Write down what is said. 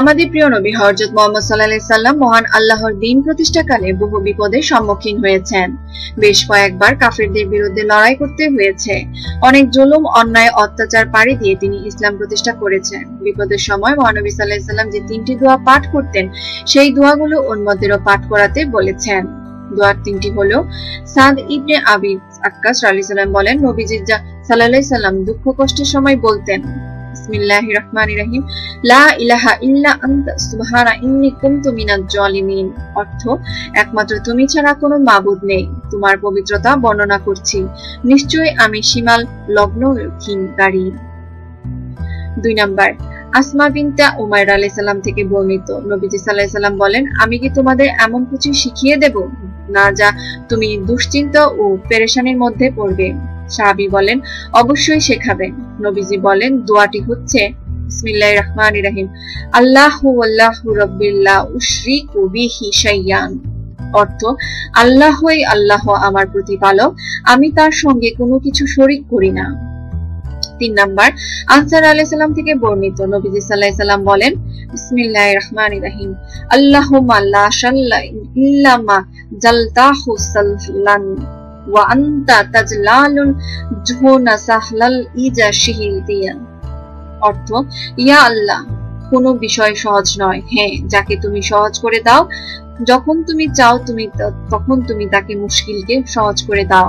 আমাদের প্রিয় নবী হরজত মোহাম্মদ সাল্লাহ সাল্লাম মহান আল্লাহর দিন প্রতিষ্ঠাকালে বহু বিপদের সম্মুখীন হয়েছেন। বেশ কয়েকবার কাফেরদের বিরুদ্ধে লড়াই করতে হয়েছে। অনেক জুলুম, অন্যায়, অত্যাচার পাড়ি দিয়ে তিনি ইসলাম প্রতিষ্ঠা করেছেন। বিপদের সময় মহানবী সাল্লাহ সাল্লাম যে তিনটি দোয়া পাঠ করতেন, সেই দোয়াগুলো উন্মদেরও পাঠ করাতে বলেছেন। দোয়ার তিনটি হলো, সাদ ইবনে আবিদ আক্কাস আলাইহিস সালাম বলেন, নবীজি সাল্লাল্লাহু সাল্লাম দুঃখ কষ্টের সময় বলতেন বিসমিল্লাহির রহমানির রহিম লা ইলাহা ইল্লা আনতা, সুবহানা ইন্নী কুনতু জালিমিন। অর্থ, একমাত্র তুমি ছাড়া কোনো মাবুদ নেই। তোমার পবিত্রতা বর্ণনা করছি। নিশ্চয়ই আমি সীমাল দুই নাম্বার, আসমা বিনতা উমাইর আলাইহিস সালাম থেকে বর্ণিত। নবীজি সাল্লাম বলেন, আমি কি তোমাদের এমন কিছু শিখিয়ে দেব? না যা তুমি দুশ্চিন্তা ও পেরেশানির মধ্যে পড়বে। সাহাবি বলেন, অবশ্যই শেখাবেন নবীজি বলেন, দোয়াটি হচ্ছে, বিসমিল্লাহির রহমানির রহিম, আল্লাহু আল্লাহু বিহি শাইয়ান অর্থ, আল্লাহই আল্লাহ আমার প্রতিপালক, আমি তার সঙ্গে কোনো কিছু শরিক করি না। তিন নাম্বার। আনসার আলাইহিস সালাম থেকে বর্ণিত নবীজি আলাইহি সাল্লাম বলেন, বিসমিল্লাহির রহমানির রহিম। আল্লাহুম্মা লা শাল্লা ইল্লা মা জালতাহু সাল্লান তাজলালুন জুহুনা সাহলাল ইজা অর্থ, ইয়া আল্লাহ, কোনো বিষয় সহজ নয়। হ্যাঁ যাকে তুমি সহজ করে দাও, যখন তুমি চাও তুমি তখন তুমি তাকে মুশকিলকে সহজ করে দাও।